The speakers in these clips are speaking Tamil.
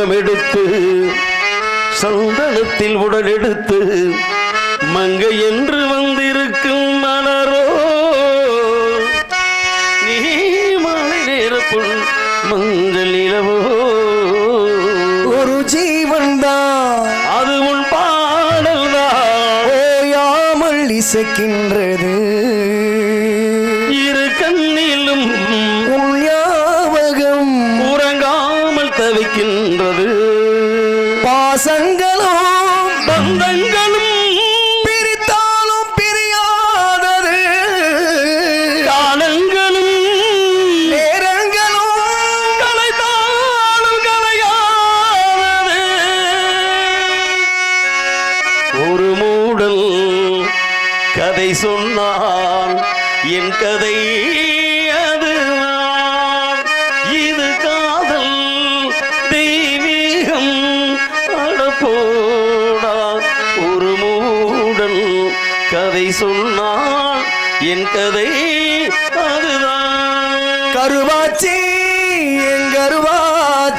முகம் எடுத்து சந்தனத்தில் உடல் எடுத்து மங்கை என்று வந்திருக்கும் மலரோ நீ மாலை நேர பொருள் மஞ்சள் ஒரு ஜீவன் தான். அது உன் பாடல் தான். ஓயாமல் இசைக்கின்றது.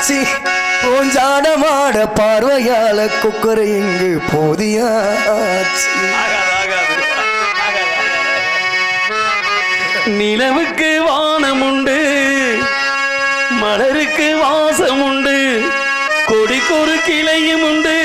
ஆச்சி பூஞ்சாடமாட பார்வையால குக்கரை இங்கு போதியாச்சி. நிலவுக்கு வானம் உண்டு மலருக்கு வாசம் உண்டு கொடிக்கொரு கிளையும் உண்டு.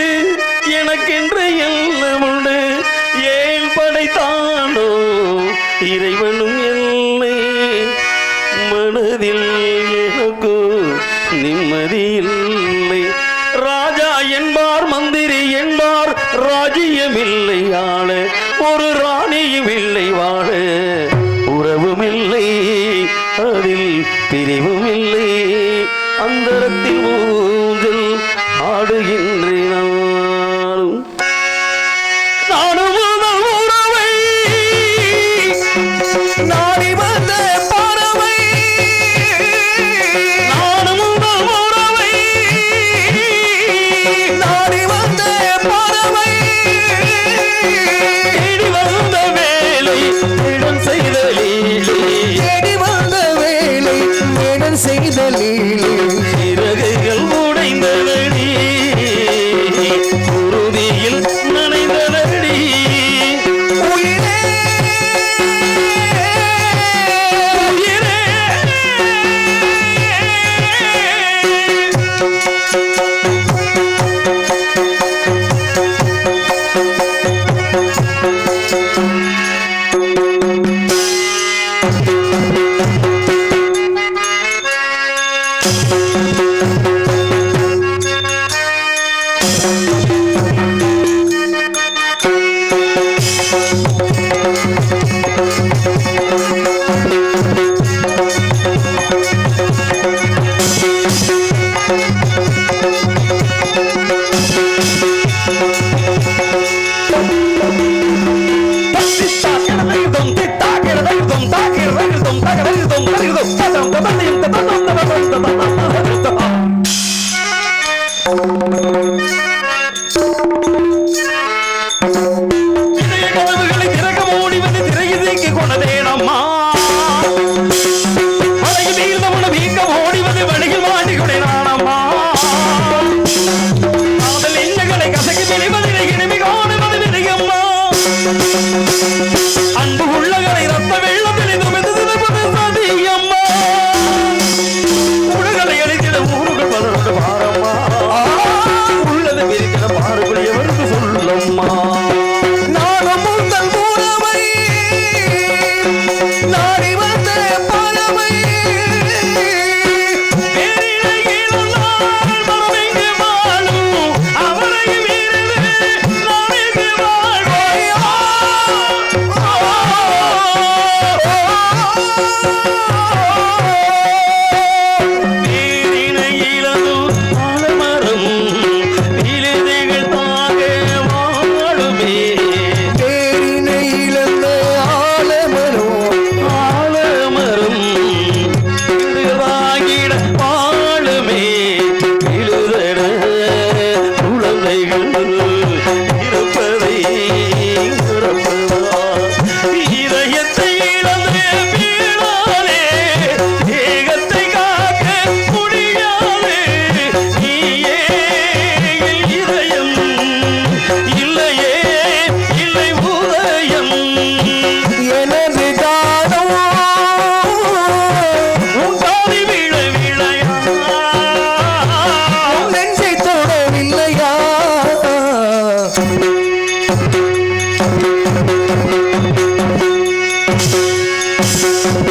Thank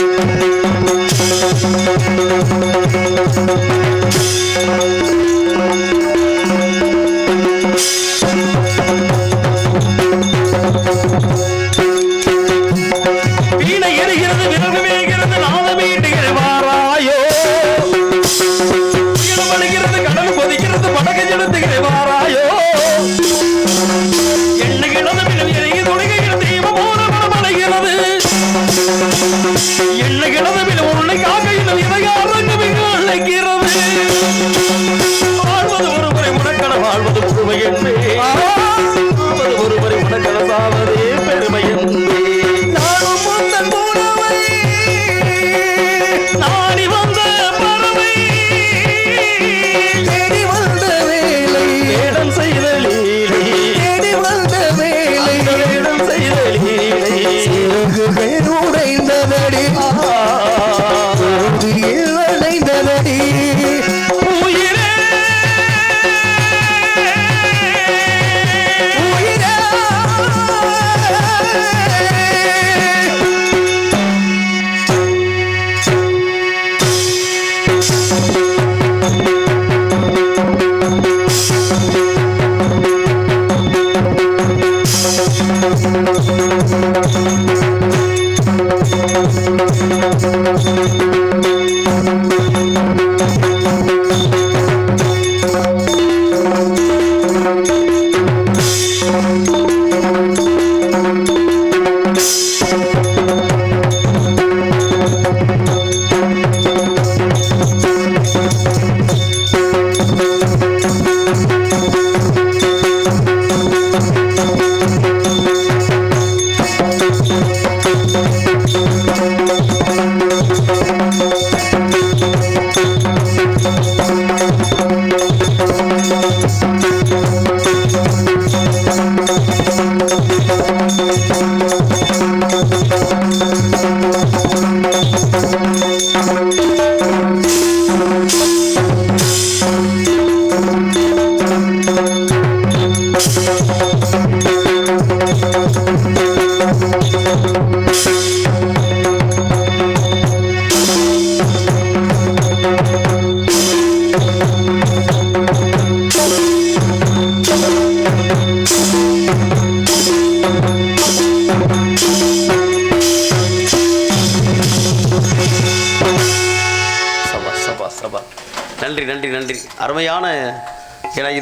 you.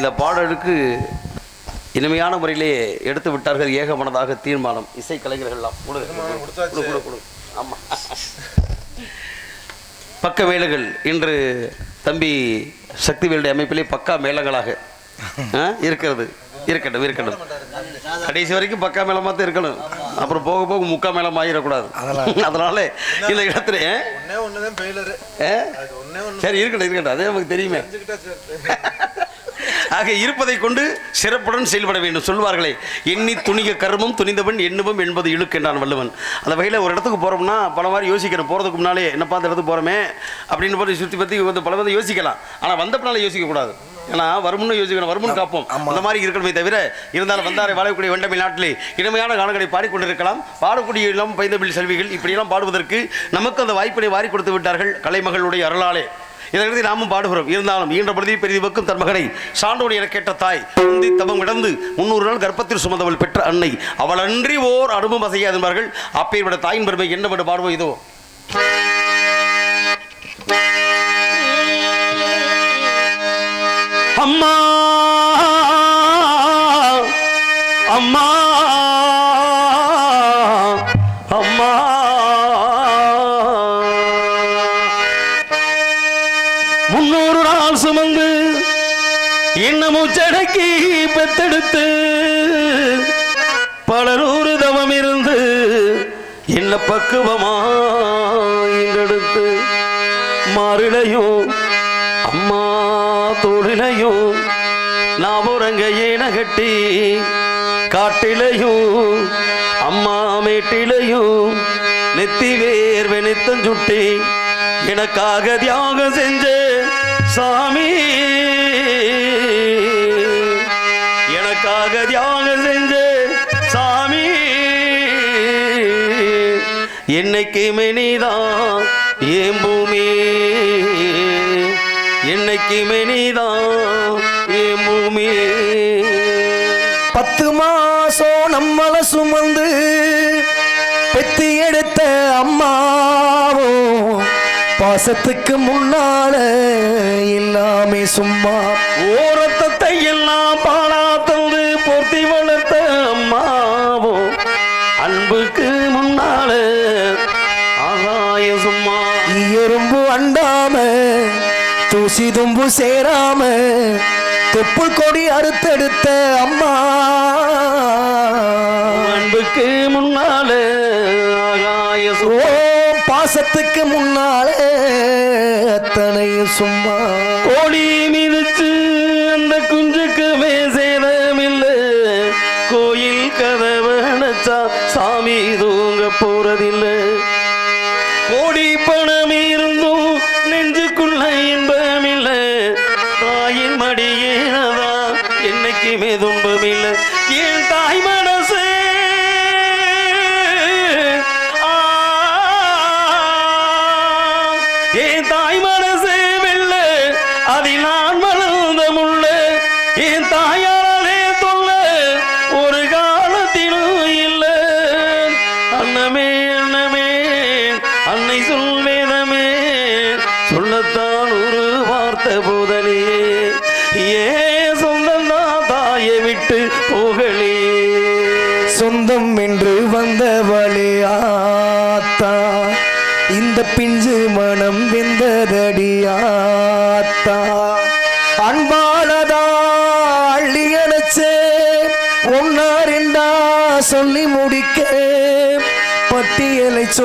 இந்த பாடலுக்கு இனிமையான முறையிலே எடுத்து விட்டார்கள் ஏகமனதாக தீர்மானம். இசை கலைஞர்கள்லாம் ஆமாம் பக்க மேளங்கள். இன்று தம்பி சக்திவேலுடைய அமைப்பிலே பக்கா மேளங்களாக இருக்கிறது. இருக்கட்டும் இருக்கட்டும். கடைசி வரைக்கும் பக்கா மேளமாக தான் இருக்கணும். அப்புறம் போக போக முக்கா மேளம் ஆகிடக்கூடாது அதனால. இந்த இடத்துல சரி இருக்கட்டும் இருக்கட்டும். அதே நமக்கு தெரியுமே. ஆக இருப்பதை கொண்டு சிறப்புடன் செயல்பட வேண்டும். சொல்வார்களே எண்ணி துணிக கர்மம் துணிந்தவன் எண்ணுவம் என்பது இழுக்கின்றான் வள்ளுவன். அந்த வகையில் ஒரு இடத்துக்கு போகிறோம்னா பல மாதிரி யோசிக்கிறோம் போகிறதுக்கு முன்னாலே என்னப்பா அந்த இடத்துக்கு போகிறோமே அப்படின்னு போய் சுற்றி பற்றி வந்து பல வந்து யோசிக்கலாம். ஆனால் வந்த பின்னால யோசிக்கக்கூடாது ஏன்னா வருமுன்னு யோசிக்கணும் வருமுன்னு காப்போம். அந்த மாதிரி இருக்கணுமே தவிர இருந்தாலும் வந்தாரை வாழக்கூடிய வெண்டமிழ் நாட்டிலே இனிமையான காலங்களை பாடிக்கொண்டிருக்கலாம். பாடக்கூடிய இளம் பைந்தமிழ் செல்விகள் இப்படியெல்லாம் பாடுவதற்கு நமக்கு அந்த வாய்ப்பினை வாரி கொடுத்து விட்டார்கள் கலைமகளுடைய அருளாலே. இதற்கு நாமும் பாடுகிறோம். இருந்தாலும் ஈன்ற பிரதி பெரிதிவக்கும் தன் மகனை சான்றோடு என கேட்ட தாய் உந்தி தவம் இழந்து முன்னூறு நாள் கர்ப்பத்தில் சுமந்தவள் பெற்ற அன்னை. அவள் அன்றி ஓர் அனுபவம் அசையாது என்பார்கள் அப்பேற்பட்ட தாயின் பெருமை என்னப்பட்டு பாடுவோம் இதோ. அம்மா! கட்டி காட்டிலையும் அம்மா மேட்டிலையும் நெத்தி வேர் வெனித்தம் சுட்டி எனக்காக தியாகம் செஞ்ச சாமி. எனக்காக தியாகம் செஞ்ச சாமி. என்னைக்கு மெனிதான் ஏன் பூமி. என்னைக்கு மெனிதான் ஏன் பூமி. நம்மள சுமந்து பெத்தி எடுத்த அம்மாவோ பாசத்துக்கு முன்னால எல்லாமே சும்மா. ஓரத்தத்தை எல்லாம் பாலா தந்து பொருத்தி வளர்த்த அம்மாவோ அன்புக்கு முன்னால ஆகாய சும்மா. எறும்பு அண்டாம தூசி தும்பு சேராம தொப்புள் கொடி அறுத்தெடுத்த அம்மா. பாசத்துக்கு முன்னாலே அத்தனையும் சும்மா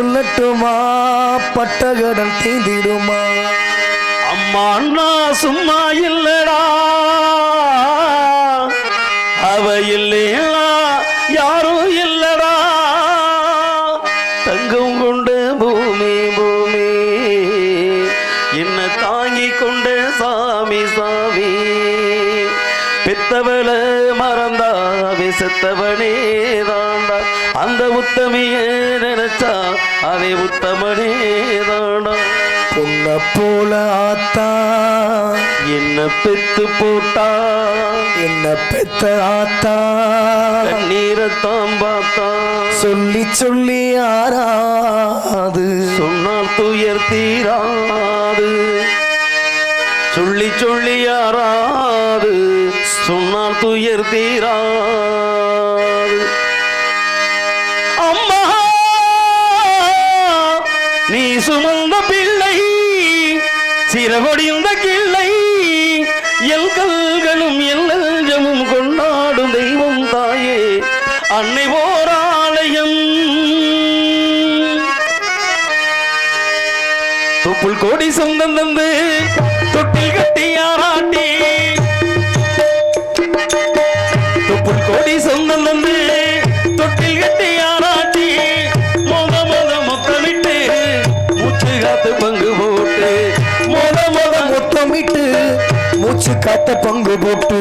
சொல்லட்டுமா? பட்டகடன் தீந்திடுமா? அம்மா நான் சும்மா இல்லடா. அவ இல்லையா போல ஆத்தா. என்ன பெத்து போட்டா. என்ன பெத்த ஆத்தா. கண்ணீரத்தான் பார்த்தா. சொல்லி சொல்லி ஆறாது. சொன்னால் துயர் தீராது. சொல்லி சொல்லி யாராது சொன்னால் துயர் தீராது. கொடிந்த கிள்ளை எல் கல்களும் எல் நெஞ்சமும் கொண்டாடும் தெய்வம் தாயே. அன்னை ஓராலயம். தொப்புள் கோடி சொந்தம் தந்து தொட்டில் கட்டி ஆராட்டி. தொப்புள் கோடி சொந்தம் தந்து சக்காத்த பங்கு போட்டு.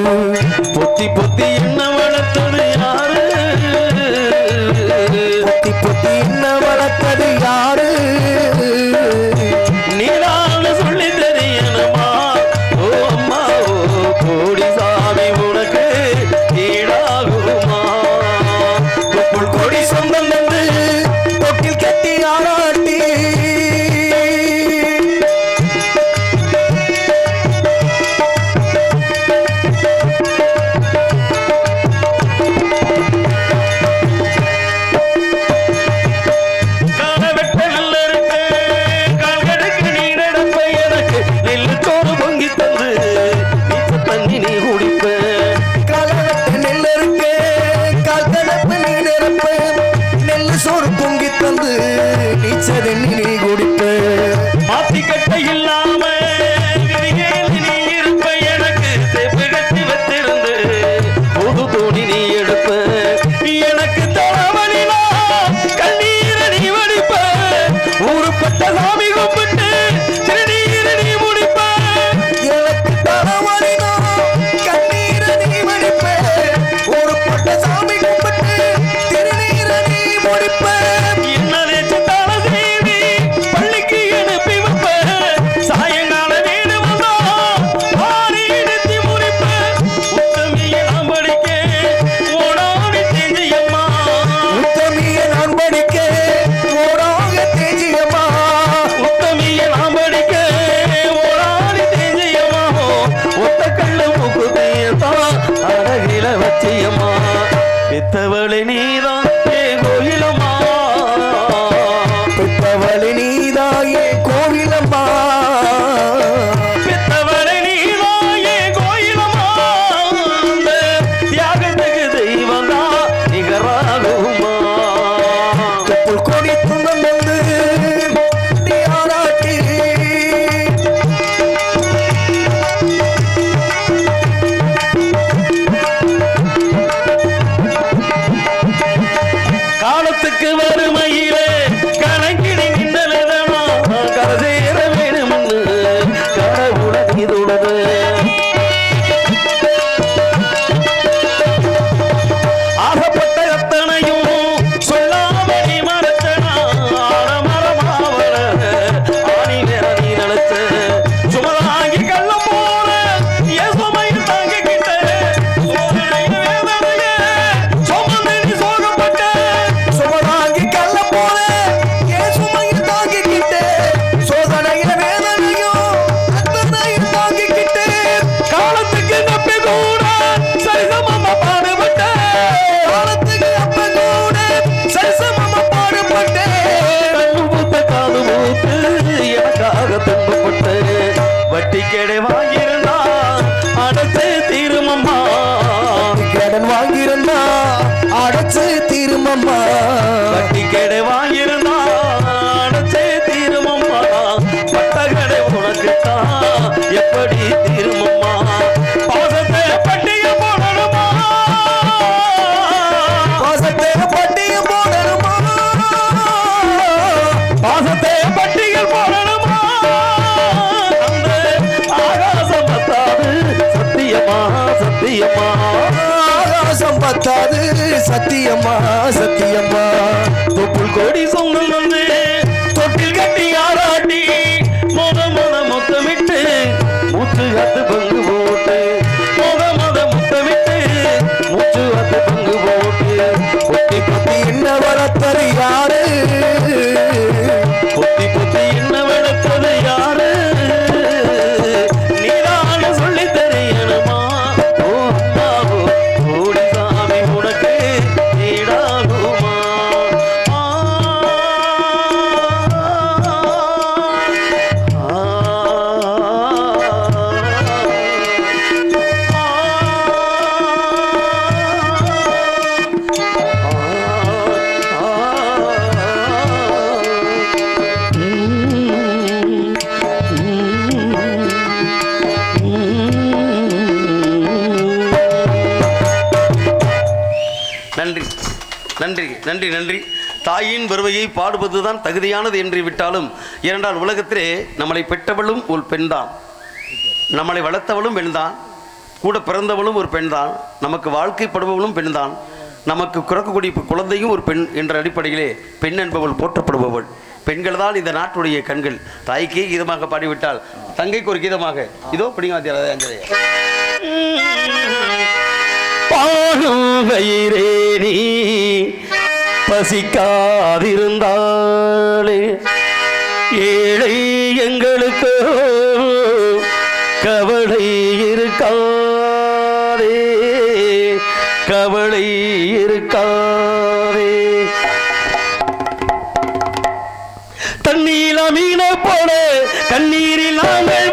பொத்தி பொத்தி என்ன வளர்த்தது யாரு? பொத்தி பொத்தி பெத்தவளே நீ கெடை வாங்கியிருந்தா அடைச்சு தீருமம்மா. கடன் வாங்கியிருந்தா அடைச்சு தீருமம்மா. வட்டி கெடை பத்தாது சத்தியம்மா சத்தியம்மா. தொப்புள் கொடி சொந்தம் வந்து தொட்டில் கட்டி ஆராட்டி மொத மொத மொத்தமிட்டு மூச்சு அத்து பங்கு போட்டு மொத மொத மொத்தமிட்டு மூச்சு அத்து பங்கு போட்டு குட்டி குட்டி என்ன வளர்த்தது யாரு? பாடுவதுதான் தகுதியானது என்று விட்டாலும் ஏனென்றால் உலகத்திலே நம்மளை பெற்றவளும் ஒரு பெண்தான். நம்மளை வளர்த்தவளும் பெண்தான். கூட பிறந்தவளும் ஒரு பெண்தான். நமக்கு வாழ்க்கைப்படுபவளும் பெண்தான். நமக்கு குறக்கக்கூடிய குழந்தையும் ஒரு பெண் என்ற அடிப்படையிலே பெண் என்பவள் போற்றப்படுபவள். பெண்கள் தான் இந்த நாட்டுடைய கண்கள். தாய்க்கே கீதமாக பாடிவிட்டால் தங்கைக்கு ஒரு கீதமாக. இதோ பிடிங்க அஞ்சலைய பாடும் பசிக்காதிருந்தாலே ஏழை எங்களுக்கு கவலை இருக்காதே கவலை இருக்காதே. தண்ணீர் மீன போல கண்ணீரில் நாங்கள்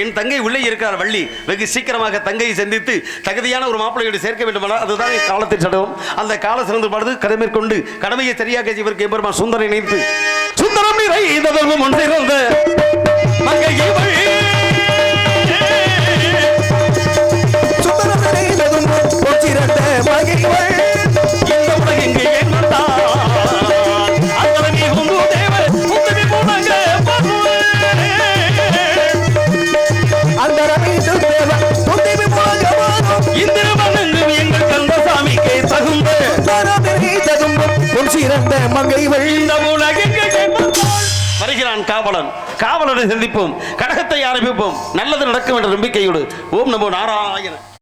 என் தங்கை உள்ளே இருக்கிறார் வள்ளி. வெகு சீக்கிரமாக தங்கையை சந்தித்து தகுதியான ஒரு மாப்பிள்ளையோடு சேர்க்க வேண்டுமானால் அதுதான் காலத்தின் சடவம் அந்த கால சிறந்து பாடுது கடமை கொண்டு கடமையை சரியாக இவருக்கு எம்பெருமான் சுந்தரம் இணைத்து சுந்தரம் நிறைந்ததற்கு முன் சிறந்த மங்கை மாங்கை வெள்ள வருகிறான் காவலன். காவலனை சந்திப்போம். கடகத்தை ஆரம்பிப்போம். நல்லது நடக்கும் என்ற நம்பிக்கையோடு. ஓம் நமோ நாராயணன்